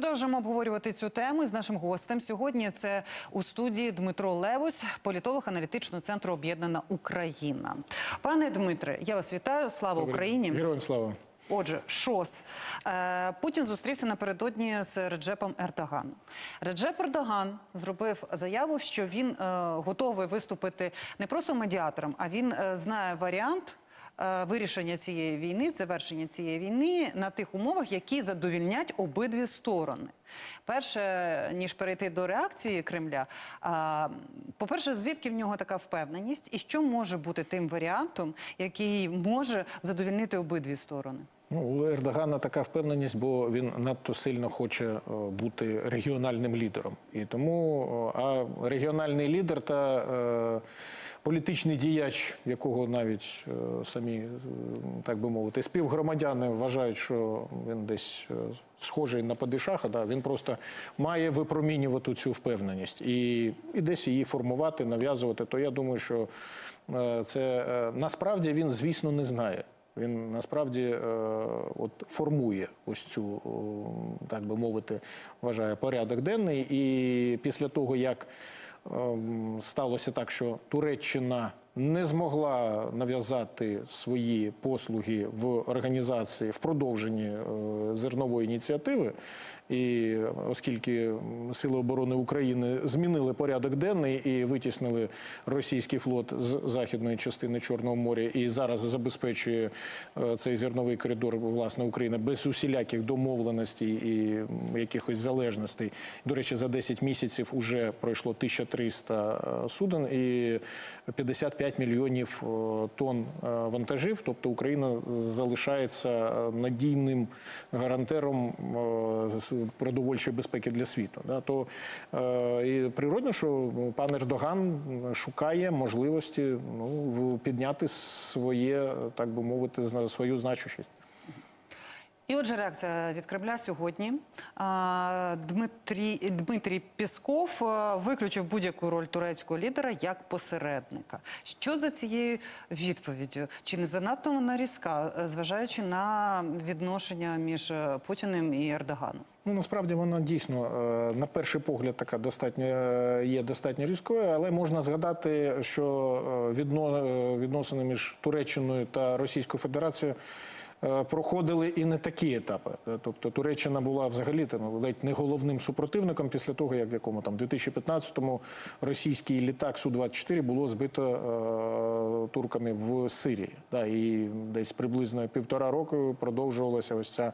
продовжуємо обговорювати цю тему з нашим гостем. Сьогодні це у студії Дмитро Левус, політолог аналітичного центру Об'єднана Україна. Пане Дмитре, я вас вітаю. Слава Україні! Героям слава. Отже, ШОС. Е, Путін зустрівся напередодні з Реджепом Ердоганом. Реджеп Ердоган зробив заяву, що він е, готовий виступити не просто медіатором, а він е, знає варіант. Е, Вирішення цієї війни, завершення цієї війни на тих умовах, які задовільнять обидві сторони. Перше, ніж перейти до реакції Кремля, по-перше, звідки в нього така впевненість, і що може бути тим варіантом, який може задовільнити обидві сторони? Ну, у Ердогана така впевненість, бо він надто сильно хоче е, бути регіональним лідером. І тому е, а регіональний лідер та е, політичний діяч, якого навіть е, самі, е, так би мовити, співгромадяни вважають, що він десь схожий на падишаха, да, він просто має випромінювати цю впевненість і, і десь її формувати, нав'язувати. То я думаю, що е, це е, насправді він, звісно, не знає. Він насправді е, от формує ось цю, так би мовити, вважає порядок денний. І після того, як ем, сталося так, що Туреччина не змогла нав'язати свої послуги в організації в продовженні е, зернової ініціативи. І оскільки Сили оборони України змінили порядок денний і витіснили російський флот з західної частини Чорного моря, і зараз забезпечує е, цей зерновий коридор власне Україна без усіляких домовленостей і якихось залежностей. До речі, за 10 місяців вже пройшло 1300 суден і 55 мільйонів е, тонн е, вантажів. Тобто Україна залишається е, надійним гарантером е, продовольчої безпеки для світу. Да? То е, і природно, що пан Ердоган шукає можливості ну, підняти своє, так би мовити, свою значущість. І отже, реакція від Кремля сьогодні. Дмитрій, Дмитрій Пісков виключив будь-яку роль турецького лідера як посередника. Що за цією відповіддю? Чи не занадто вона різка, е, зважаючи на відношення між е, Путіним і Ердоганом? Ну, насправді вона дійсно е, на перший погляд така достатньо є достатньо різкою, але можна згадати, що відно, відносини між Туреччиною та Російською Федерацією. Е, Проходили і не такі етапи. Е, Тобто Туреччина була взагалі там ледь не головним супротивником після того, як в якому там 2015-му російський літак Су-24 було збито е, турками в Сирії. Да, і десь приблизно півтора року продовжувалася ось ця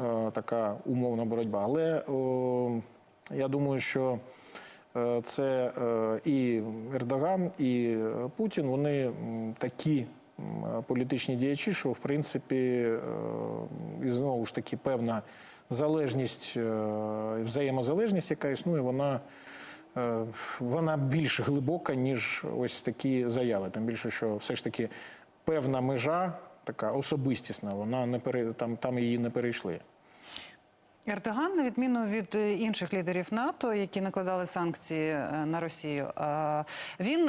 е, така умовна боротьба. Але о, я думаю, що е, це е, і Ердоган, і Путін вони такі політичні діячі, що в принципі е, і знову ж таки певна залежність, е, взаємозалежність, яка існує, вона. е, Вона більш глибока, ніж ось такі заяви. Тим більше, що все ж таки певна межа, така особистісна, вона не пере, там, там її не перейшли. Ердоган, на відміну від е, інших лідерів НАТО, які накладали санкції е, на Росію, е, він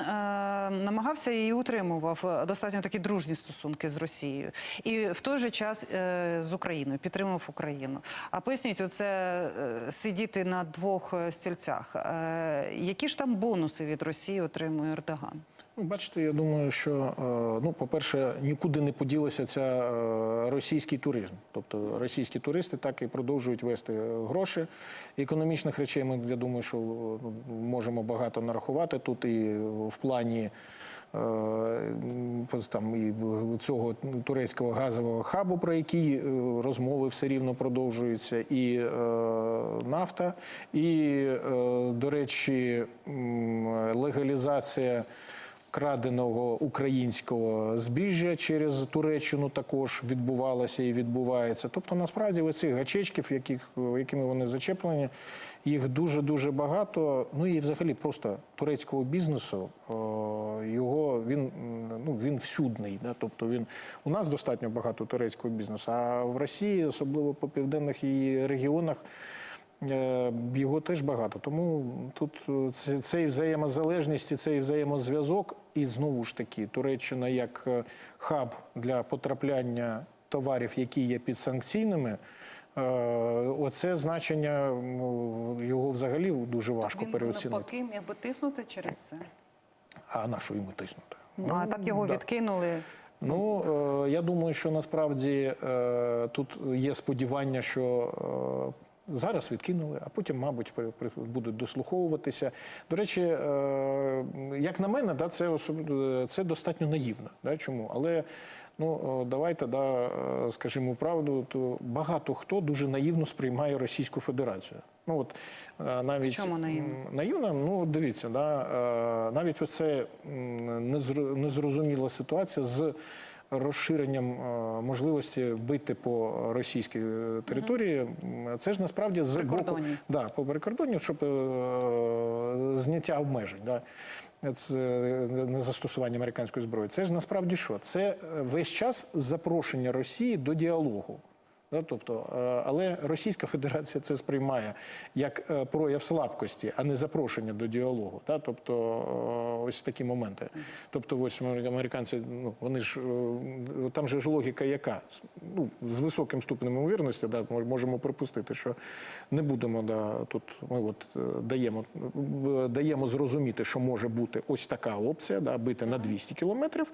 намагався і утримував достатньо такі дружні стосунки з Росією, і в той же час з Україною підтримував Україну. А поясніть, оце сидіти на двох стільцях. Які ж там бонуси від Росії отримує Ердоган? Ну, бачите, я думаю, що е, ну, по-перше, нікуди не поділася ця е, російський туризм. Тобто російські туристи так і продовжують вести е, гроші. Економічних речей ми, я думаю, що можемо багато нарахувати тут і в плані. Там і цього турецького газового хабу, про який розмови все рівно продовжуються, і нафта, і, до речі, легалізація краденого українського збіжжя через Туреччину також відбувалося і відбувається. Тобто, насправді, оцих гачечків, яких, якими вони зачеплені, їх дуже дуже багато. Ну і взагалі просто турецького бізнесу його він ну він всюдний. Да? Тобто він у нас достатньо багато турецького бізнесу, а в Росії, особливо по південних її регіонах. Е, Його теж багато. Тому тут е, цей взаємозалежність і цей взаємозв'язок, і знову ж таки, Туреччина як е, хаб для потрапляння товарів, які є підсанкційними, Оце значення його взагалі дуже важко Він переоцінити. навпаки міг би тиснути через це. А на що йому тиснути? Ну, а так його да. відкинули. Ну я думаю, що насправді тут є сподівання, що зараз відкинули, а потім, мабуть, будуть дослуховуватися. До речі, е, як на мене, да, це особ... е, це достатньо наївно. Да, чому? Але ну е, давайте да, скажімо правду, то багато хто дуже наївно сприймає Російську Федерацію. Ну от навіть В чому наївно? наївно, ну дивіться, да, навіть оце незрозуміла ситуація з розширенням е, можливості бити по російській е, території. Це ж насправді з боку да, по прикордонню, щоб е, зняття обмежень. Да. Це не застосування американської зброї. Це ж насправді що? Це весь час запрошення Росії до діалогу. Да, тобто, е, але Російська Федерація це сприймає як е, прояв слабкості, а не запрошення до діалогу. Да? Тобто, е, ось такі моменти. Тобто, ось американці, ну вони ж там же ж логіка яка? Ну, з високим ступенем ймовірності, да, ми можемо припустити, що не будемо да, тут. Ми от даємо, даємо зрозуміти, що може бути ось така опція, да, бити на 200 кілометрів,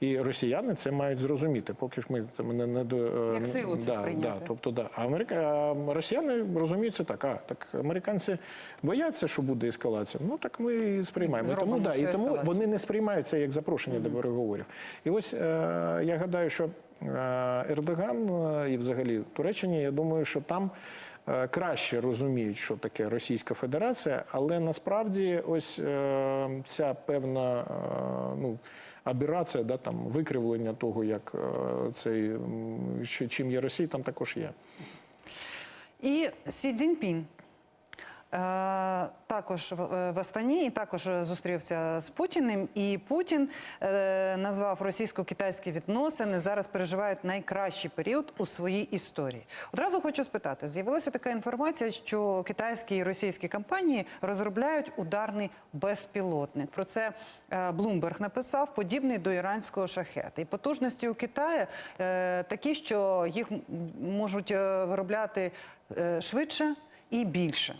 і росіяни це мають зрозуміти. Поки ж ми там не, не до Як силу да, сприйняти. Да, тобто, да. А, Америка... росіяни розуміють це так. А так американці бояться, що буде ескалація. Ну так ми і сприймаємо. Зробимо тому, да, і тому ескалацію. вони не сприймаються як запрошення до переговорів. І ось е, я гадаю, що е, Ердоган е, і взагалі Туреччині, я думаю, що там. Е, Краще розуміють, що таке Російська Федерація, але насправді ось е, ця певна е, ну, абірація, да, там, викривлення того, як цей, чим є Росія, там також є. І Сі Цзіньпін також в, е, Астані і також е, зустрівся з Путіним. І Путін е, назвав російсько-китайські відносини зараз переживають найкращий період у своїй історії. Одразу хочу спитати: з'явилася така інформація, що китайські і російські компанії розробляють ударний безпілотник. Про це е, Блумберг написав, подібний до іранського шахета. І потужності у Китаї е, такі, що їх можуть е, виробляти е, швидше і більше.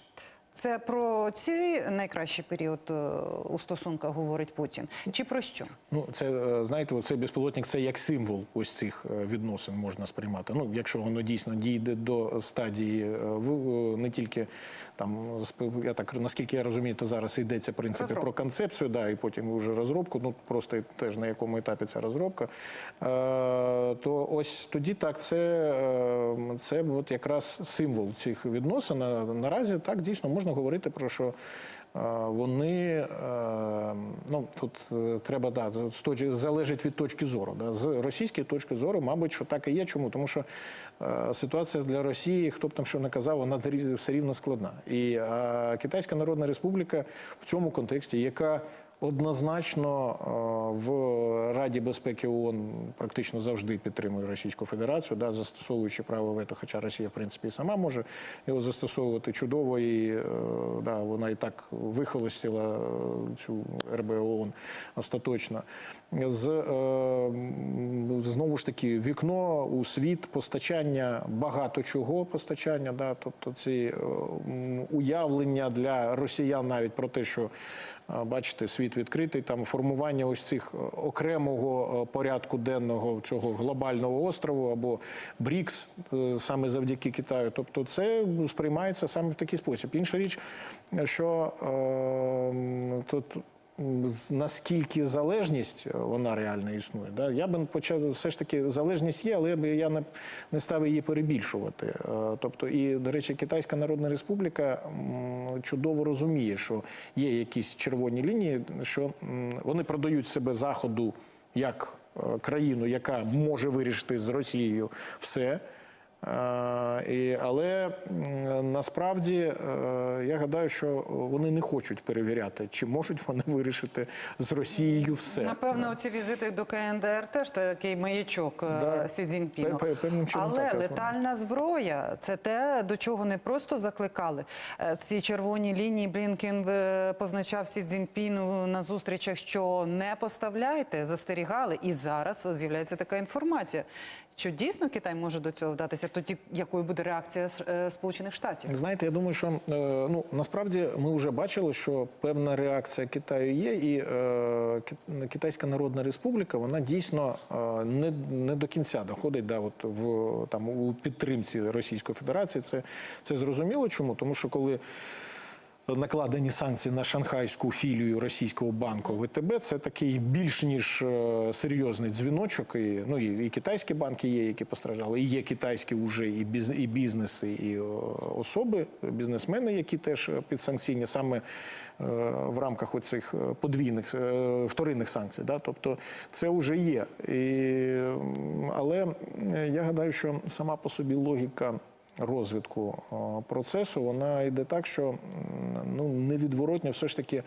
Це про цей найкращий період е, у стосунках говорить Путін. Чи про що? Ну, це е, знаєте, цей безпілотник це як символ ось цих е, відносин можна сприймати. Ну, якщо воно дійсно дійде до стадії не тільки там я так наскільки я розумію, то зараз йдеться в принципі Розробка. про концепцію, да, і потім вже розробку. Ну просто теж на якому етапі ця розробка. Е, то ось тоді так, це, це от якраз символ цих відносин. Наразі так дійсно можна говорити про що. е, Вони е, ну тут е, треба да точки залежить від точки зору. Да. З російської точки зору, мабуть, що так і є. Чому? Тому що ситуація для Росії, хто б там що не казав, вона все рівно складна. І Китайська Народна Республіка в цьому контексті, яка Однозначно е, в Раді безпеки ООН практично завжди підтримує Російську Федерацію, да, застосовуючи право вето, хоча Росія, в принципі, і сама може його застосовувати чудово, і е, да, вона і так вихолостила е, цю РБ ООН остаточно. З, знову ж таки, вікно у світ, постачання багато чого постачання, да, тобто ці уявлення для росіян навіть про те, що Бачите, світ відкритий. Там формування ось цих е, окремого е, порядку денного цього глобального острову або БРІКС е, саме завдяки Китаю. Тобто, це сприймається саме в такий спосіб. Інша річ, що е, тут. Наскільки залежність е, вона реально існує, да? я би почав все ж таки залежність є, але я би я не, не став її перебільшувати. Е, Тобто, і до речі, Китайська Народна Республіка чудово розуміє, що є якісь червоні лінії, що вони продають себе заходу як е, країну, яка може вирішити з Росією все. Е, але насправді е, я гадаю, що вони не хочуть перевіряти, чи можуть вони вирішити з Росією все. Напевно, оці візити до КНДР теж такий маячок е, Да. Сі Цзіньпіну. Але летальна зброя це те, до чого не просто закликали. Ці червоні лінії Блінкен е, позначав Сі Цзіньпіну на зустрічах, що не поставляйте, застерігали. І зараз з'являється така інформація, що дійсно Китай може до цього вдатися. Подивимося тоді, якою буде реакція е, Сполучених Штатів. Знаєте, я думаю, що е, ну насправді ми вже бачили, що певна реакція Китаю є, і е, Китайська Народна Республіка вона дійсно не, не до кінця доходить да, от в там у підтримці Російської Федерації. Це, це зрозуміло. Чому? Тому що коли накладені санкції на шанхайську філію російського банку ВТБ, це такий більш ніж е, серйозний дзвіночок. І, ну, і, і китайські банки є, які постраждали, і є китайські вже і, біз, і бізнеси, і особи, бізнесмени, які теж підсанкційні саме е, в рамках оцих е, подвійних е, вторинних санкцій. Да? Тобто це вже є. І, але е, я гадаю, що сама по собі логіка розвитку процесу, вона йде так, що ну невідворотньо все ж таки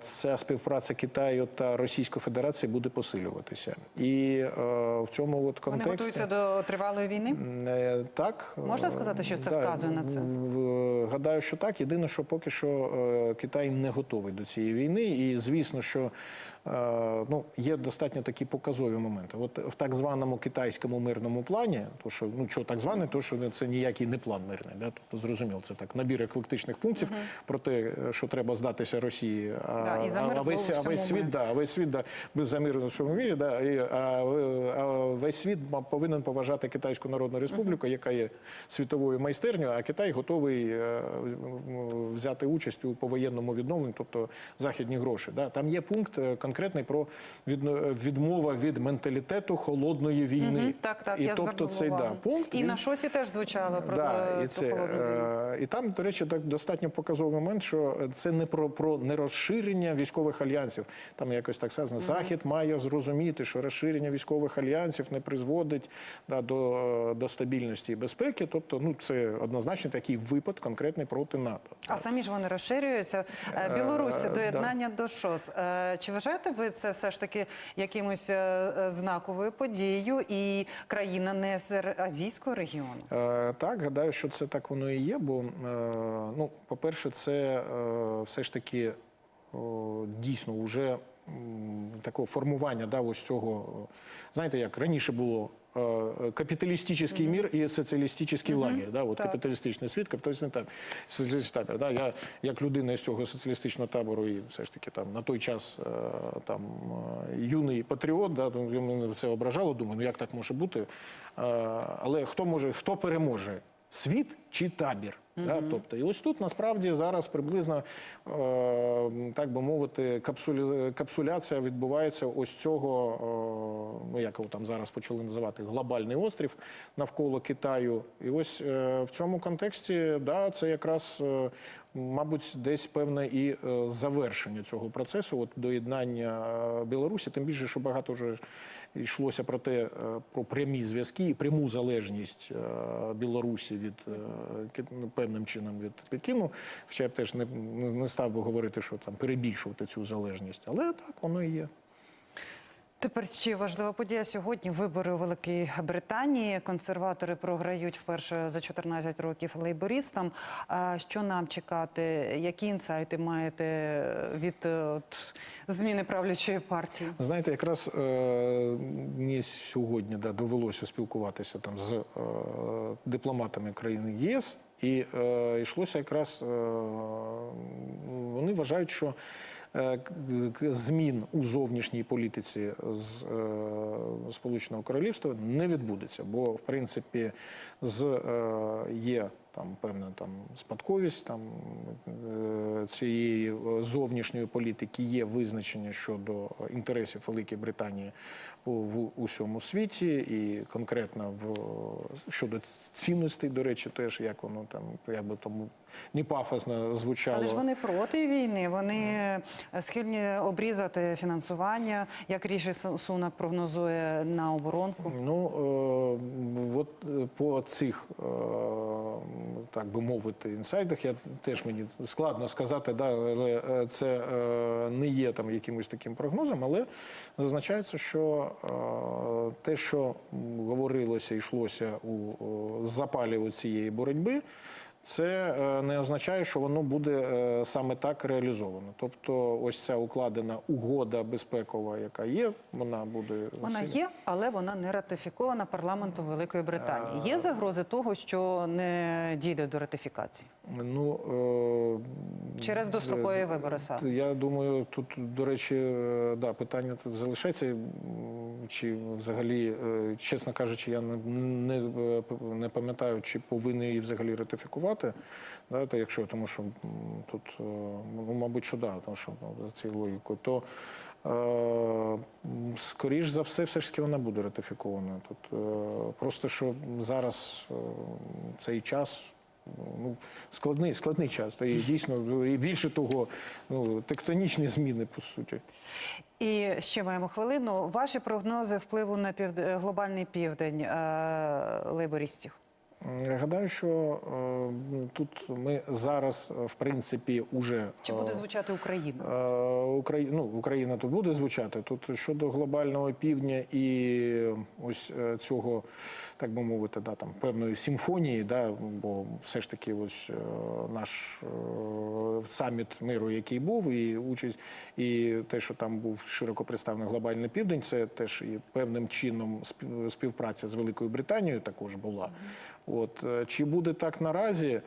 ця співпраця Китаю та Російської Федерації буде посилюватися. І е, в цьому от Вони готуються до тривалої війни. Е, Так Можна сказати, що це вказує на це? Гадаю, що так. Єдине, що поки що е, Китай не готовий до цієї війни, і звісно, що е, ну є достатньо такі показові моменти. От в так званому китайському мирному плані, то що ну що так зване, то що це ніякий не план мирний. Да? Тобто зрозуміло, це так набір еклектичних пунктів про те, що треба здатися Росії, а, Да, і за мир а, весь, а весь світ да, весь світ да, був за мир у всьому мірі, да, і, а, а весь світ повинен поважати Китайську Народну Республіку, яка є світовою майстернею, а Китай готовий е, взяти участь у повоєнному відновленні, тобто західні гроші. Да. Там є пункт е, конкретний про відно- відмова від менталітету холодної війни. Мгм, Так, так, і я тобто цей да, пункт І він- на шосі теж звучало про Да, е, і, це, холодну війну. е, і там, до речі, так достатньо показовий момент, що це не про, про нерозширення військових альянсів. Там якось так сказано, Захід має зрозуміти, що розширення військових альянсів не призводить да, до, е, до стабільності і безпеки. Тобто, ну це однозначно такий випад конкретний проти НАТО. А самі ж вони розширюються. Е, Е, доєднання до ШОС. Чи вважаєте ви це все ж таки якимось знаковою подією і країна не з азійського регіону? Так, гадаю, що це так воно і є. Бо, ну, по-перше, це е, все ж таки дійсно вже такого формування да, ось цього. Знаєте, як раніше було. е, Капіталістичний мір і соціалістичний лагерь. Да? От капіталістичний світ, капіталістичний табір. Соціалістичний табір. Да? Я як людина з цього соціалістичного табору і все ж таки там на той час е, там е, юний патріот, да, мене все ображало. Думаю, ну як так може бути? Е, Але хто може, хто переможе? Світ чи табір? Да? Тобто, і ось тут насправді зараз приблизно, е, так би мовити, капсулі... капсуляція відбувається ось цього, е, ну як його там зараз почали називати, глобальний острів навколо Китаю. І ось е, в цьому контексті, да, це якраз, е, мабуть, десь певне і е, завершення цього процесу, от доєднання е, Білорусі, тим більше, що багато вже йшлося про те, е, про прямі зв'язки і пряму залежність е, Білорусі від е, певним чином від Пекіну. Хоча я б теж не не став би говорити, що там перебільшувати цю залежність, але так воно і є. Тепер ще важлива подія сьогодні. Вибори у Великій Британії. Консерватори програють вперше за 14 років лейбористам. Що нам чекати? Які інсайти маєте від е, от, зміни правлячої партії? Знаєте, якраз е, мені сьогодні да, довелося спілкуватися там з е, дипломатами країн ЄС, і е, йшлося якраз е, вони вважають, що е, змін у зовнішній політиці з е, Сполученого Королівства не відбудеться, бо в принципі з е, є там певна там спадковість там е, цієї е, зовнішньої політики є визначення щодо інтересів Великої Британії в усьому світі, і конкретно в щодо цінностей, до речі, теж як воно там як би тому не пафосно звучало. Але ж вони проти війни. Вони е, схильні обрізати фінансування, як Ріші Су- Сунак прогнозує на оборонку. Ну е, от е, по цих, е, так би мовити, інсайдах, я теж мені складно сказати, да, але е, це е, не є там якимось таким прогнозом, але зазначається, що е, те, що говорилося, йшлося у запалі цієї боротьби. Це е, не означає, що воно буде е, саме так реалізовано. Тобто, ось ця укладена угода безпекова, яка є, вона буде Вона є, але вона не ратифікована парламентом Великої Британії. Є загрози того, що не дійде до ратифікації Ну е, через дострокові вибори саме. Я думаю, тут, до речі, е, да, питання тут залишається. Чи взагалі, е, чесно кажучи, я не, не, не пам'ятаю, чи повинні її взагалі ратифікувати. Да, то якщо, тому що тут, е, ну, мабуть, що да, тому що ну, за цією логікою, то е, скоріш за все, все ж таки вона буде ратифікована. Тут е, просто що зараз е, цей час. Ну, складний, складний час. Та і дійсно, і більше того, ну, тектонічні зміни, по суті. І ще маємо хвилину. Ваші прогнози впливу на півд... глобальний південь е... лейбористів? Я гадаю, що е, тут ми зараз, е, в принципі, уже Чи буде звучати Україна? Україна, ну, Україна тут буде звучати. Тут щодо глобального півдня і ось е, цього, так би мовити, да, там певної симфонії, да, бо все ж таки, ось е, наш е, саміт миру, який був, і участь, і те, що там був широко представлений глобальний південь, це теж і певним чином спів- співпраця з Великою Британією також була. От е, чи буде так наразі? Е,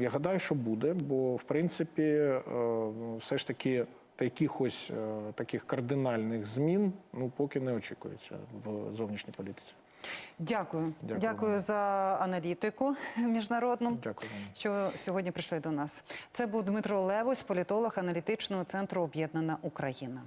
Я гадаю, що буде, бо в принципі, е, все ж таки якихось таких кардинальних змін ну поки не очікується в зовнішній політиці. Дякую. Дякую Дякую за аналітику міжнародну. Дякую. Що сьогодні прийшли до нас. Це був Дмитро Левось, політолог аналітичного центру Об'єднана Україна.